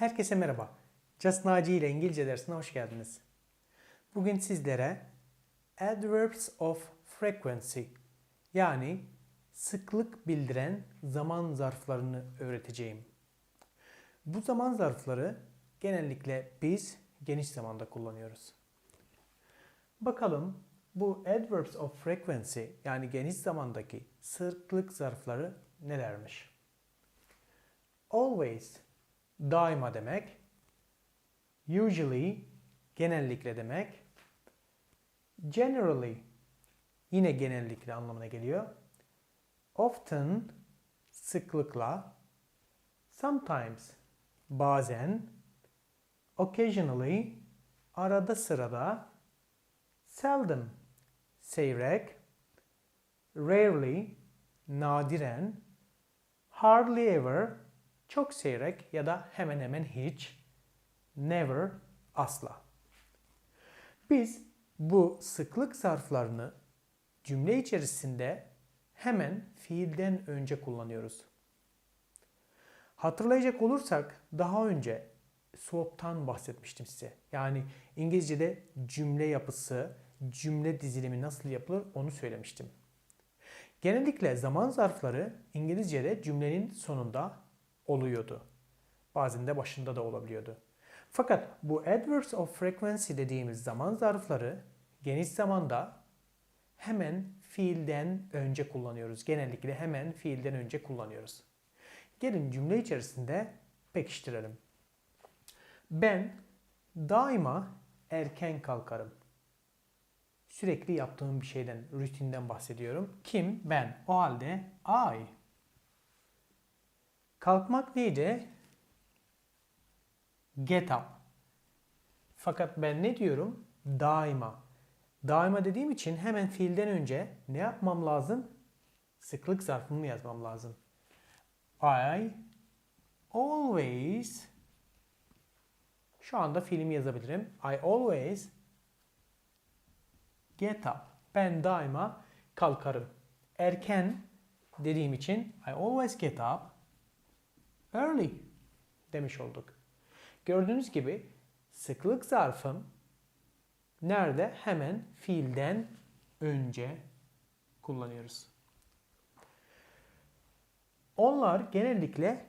Herkese merhaba. Just Naci ile İngilizce dersine hoş geldiniz. Bugün sizlere adverbs of frequency yani sıklık bildiren zaman zarflarını öğreteceğim. Bu zaman zarfları genellikle biz geniş zamanda kullanıyoruz. Bakalım bu adverbs of frequency yani geniş zamandaki sıklık zarfları nelermiş? Always daima demek. Usually genellikle demek. Generally yine genellikle anlamına geliyor. Often sıklıkla. Sometimes bazen. Occasionally arada sırada. Seldom seyrek. Rarely nadiren. Hardly ever çok seyrek ya da hemen hemen hiç. Never asla. Biz bu sıklık zarflarını cümle içerisinde hemen fiilden önce kullanıyoruz. Hatırlayacak olursak daha önce swap'tan bahsetmiştim size. Yani İngilizce'de cümle yapısı, cümle dizilimi nasıl yapılır onu söylemiştim. Genellikle zaman zarfları İngilizce'de cümlenin sonunda oluyordu. Bazen de başında da olabiliyordu. Fakat bu adverbs of frequency dediğimiz zaman zarfları geniş zamanda hemen fiilden önce kullanıyoruz. Genellikle hemen fiilden önce kullanıyoruz. Gelin cümle içerisinde pekiştirelim. Ben daima erken kalkarım. Sürekli yaptığım bir şeyden, rutinden bahsediyorum. Kim? Ben. O halde I. Kalkmak neydi? Get up. Fakat ben ne diyorum? Daima. Daima dediğim için hemen fiilden önce ne yapmam lazım? Sıklık zarfını yazmam lazım. I always şu anda fiilimi yazabilirim. I always get up. Ben daima kalkarım. Erken dediğim için I always get up early demiş olduk. Gördüğünüz gibi sıklık zarfım nerede? Hemen fiilden önce kullanıyoruz. Onlar genellikle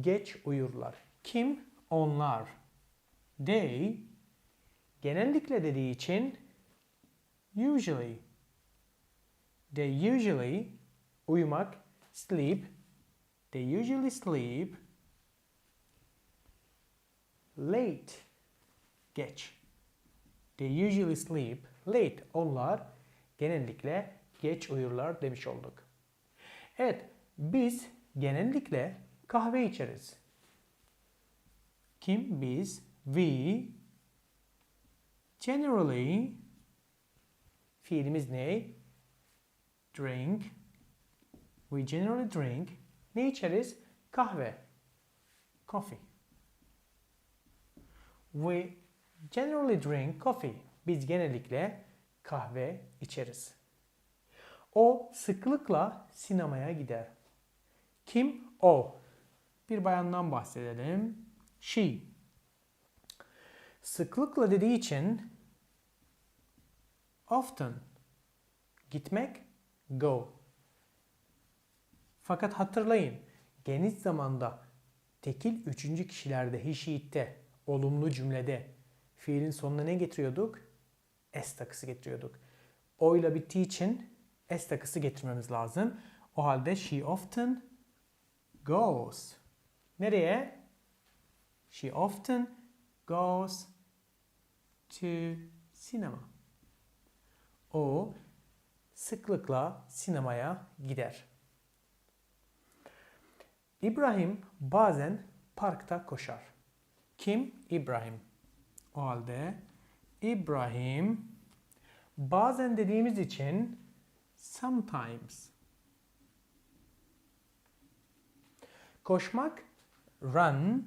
geç uyurlar. Kim? Onlar. They genellikle dediği için usually. They usually uyumak, sleep. They usually sleep late. Geç. They usually sleep late. Onlar genellikle geç uyurlar demiş olduk. Evet, biz genellikle kahve içeriz. Kim? Biz. We. Generally. Fiilimiz ne? Drink. We generally drink. Ne içeriz? Kahve. Coffee. We generally drink coffee. Biz genellikle kahve içeriz. O sıklıkla sinemaya gider. Kim? O. Bir bayandan bahsedelim. She. Sıklıkla dediği için often gitmek go. Fakat hatırlayın geniş zamanda tekil üçüncü kişilerde he she'te olumlu cümlede fiilin sonuna ne getiriyorduk? S takısı getiriyorduk. O ile bittiği için S takısı getirmemiz lazım. O halde she often goes. Nereye? She often goes to cinema. O sıklıkla sinemaya gider. İbrahim bazen parkta koşar. Kim? İbrahim. O halde İbrahim bazen dediğimiz için sometimes. Koşmak run.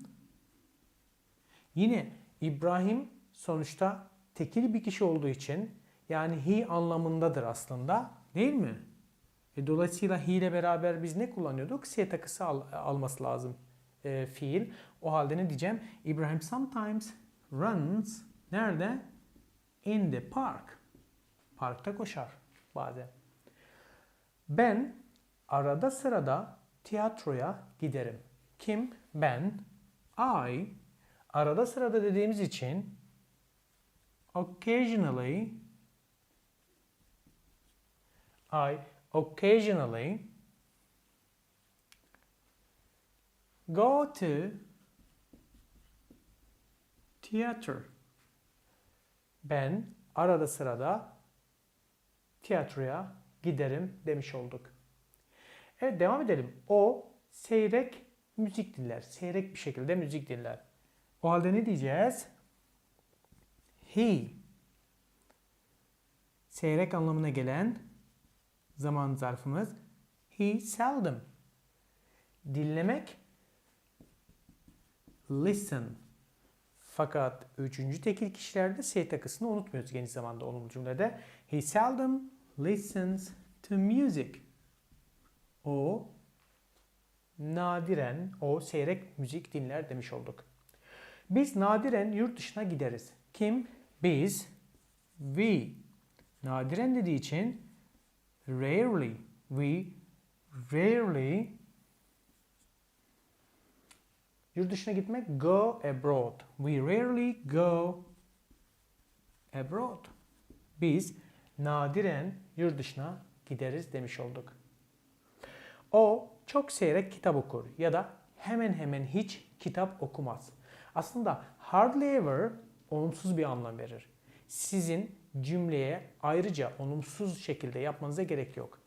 Yine İbrahim sonuçta tekil bir kişi olduğu için yani he anlamındadır aslında değil mi? E, dolayısıyla he ile beraber biz ne kullanıyorduk? S takısı al- alması lazım. E, fiil. O halde ne diyeceğim? İbrahim sometimes runs nerede? In the park. Parkta koşar bazen. Ben arada sırada tiyatroya giderim. Kim? Ben. I. Arada sırada dediğimiz için occasionally I occasionally go to theater. Ben arada sırada tiyatroya giderim demiş olduk. Evet devam edelim. O seyrek müzik dinler. Seyrek bir şekilde müzik dinler. O halde ne diyeceğiz? He. Seyrek anlamına gelen zaman zarfımız he seldom. Dinlemek listen. Fakat üçüncü tekil kişilerde S takısını unutmuyoruz geniş zamanda olumlu cümlede. He seldom listens to music. O nadiren o seyrek müzik dinler demiş olduk. Biz nadiren yurt dışına gideriz. Kim? Biz. We. Nadiren dediği için rarely. We rarely yurt dışına gitmek go abroad. We rarely go abroad. Biz nadiren yurt dışına gideriz demiş olduk. O çok seyrek kitap okur ya da hemen hemen hiç kitap okumaz. Aslında hardly ever olumsuz bir anlam verir. Sizin cümleye ayrıca olumsuz şekilde yapmanıza gerek yok.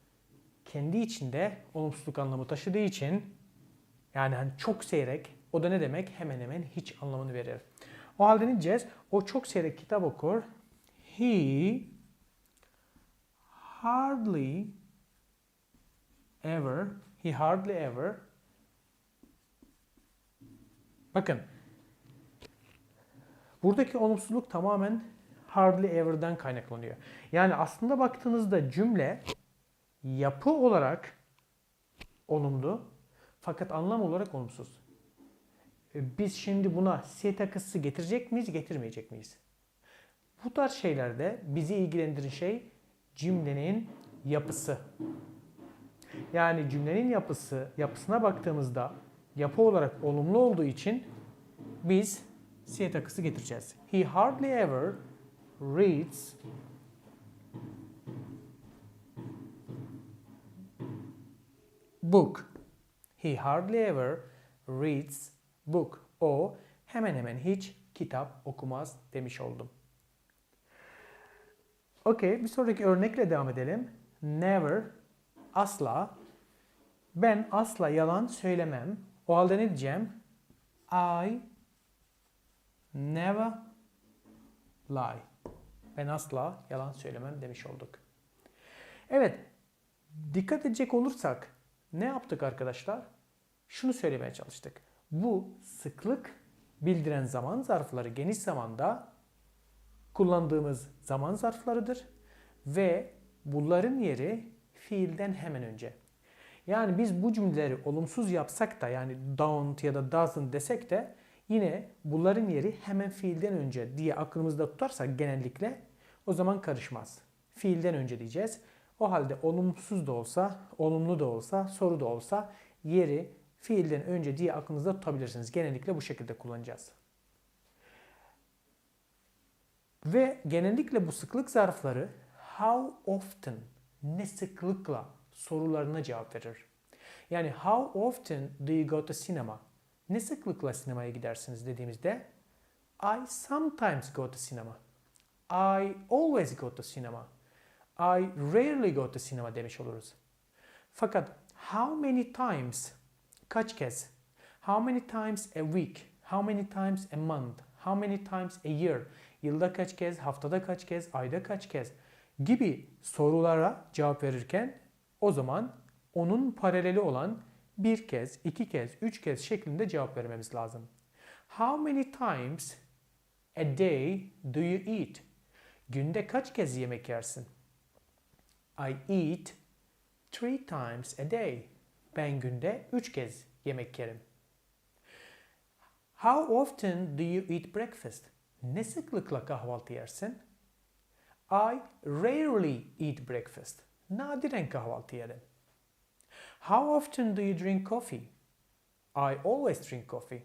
Kendi içinde olumsuzluk anlamı taşıdığı için yani hani çok seyrek o da ne demek? Hemen hemen hiç anlamını verir. O halde ne diyeceğiz? O çok seyrek kitap okur. He hardly ever he hardly ever Bakın buradaki olumsuzluk tamamen hardly ever'den kaynaklanıyor. Yani aslında baktığınızda cümle yapı olarak olumlu fakat anlam olarak olumsuz. E, biz şimdi buna S takısı getirecek miyiz, getirmeyecek miyiz? Bu tarz şeylerde bizi ilgilendiren şey cümlenin yapısı. Yani cümlenin yapısı, yapısına baktığımızda yapı olarak olumlu olduğu için biz C takısı getireceğiz. He hardly ever reads book. He hardly ever reads book. O hemen hemen hiç kitap okumaz demiş oldum. Okey, bir sonraki örnekle devam edelim. Never, asla. Ben asla yalan söylemem. O halde ne diyeceğim? I never lie. Ben asla yalan söylemem demiş olduk. Evet, dikkat edecek olursak ne yaptık arkadaşlar? Şunu söylemeye çalıştık. Bu sıklık bildiren zaman zarfları geniş zamanda kullandığımız zaman zarflarıdır ve bunların yeri fiilden hemen önce. Yani biz bu cümleleri olumsuz yapsak da yani don't ya da doesn't desek de yine bunların yeri hemen fiilden önce diye aklımızda tutarsak genellikle o zaman karışmaz. Fiilden önce diyeceğiz. O halde olumsuz da olsa, olumlu da olsa, soru da olsa yeri fiilden önce diye aklınızda tutabilirsiniz. Genellikle bu şekilde kullanacağız. Ve genellikle bu sıklık zarfları how often, ne sıklıkla sorularına cevap verir. Yani how often do you go to cinema? Ne sıklıkla sinemaya gidersiniz dediğimizde I sometimes go to cinema. I always go to cinema. I rarely go to cinema demiş oluruz. Fakat how many times kaç kez? How many times a week? How many times a month? How many times a year? Yılda kaç kez, haftada kaç kez, ayda kaç kez gibi sorulara cevap verirken o zaman onun paraleli olan bir kez, iki kez, üç kez şeklinde cevap vermemiz lazım. How many times a day do you eat? Günde kaç kez yemek yersin? I eat three times a day. Ben günde üç kez yemek yerim. How often do you eat breakfast? Ne sıklıkla kahvaltı yersin? I rarely eat breakfast. Nadiren kahvaltı yerim. How often do you drink coffee? I always drink coffee.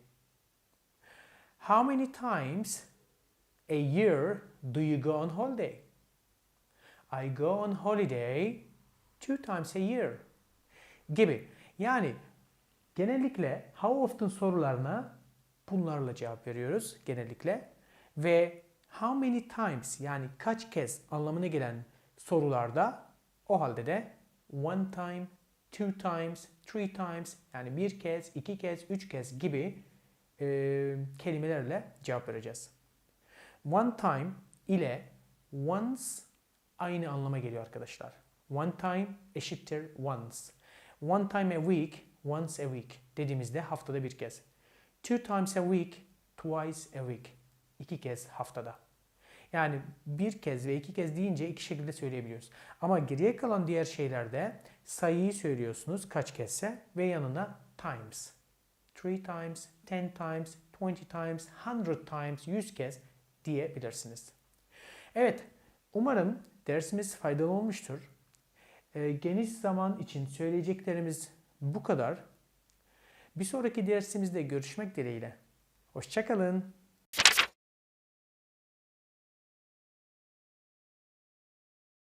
How many times a year do you go on holiday? I go on holiday two times a year. Gibi. Yani genellikle how often sorularına bunlarla cevap veriyoruz genellikle. Ve how many times yani kaç kez anlamına gelen sorularda o halde de one time, two times, three times yani bir kez, iki kez, üç kez gibi e, kelimelerle cevap vereceğiz. One time ile once aynı anlama geliyor arkadaşlar. One time eşittir once. One time a week, once a week dediğimizde haftada bir kez. Two times a week, twice a week. İki kez haftada. Yani bir kez ve iki kez deyince iki şekilde söyleyebiliyoruz. Ama geriye kalan diğer şeylerde sayıyı söylüyorsunuz kaç kezse ve yanına times. Three times, ten times, twenty times, hundred times, yüz kez diyebilirsiniz. Evet, umarım dersimiz faydalı olmuştur. Ee, geniş zaman için söyleyeceklerimiz bu kadar. Bir sonraki dersimizde görüşmek dileğiyle. Hoşçakalın.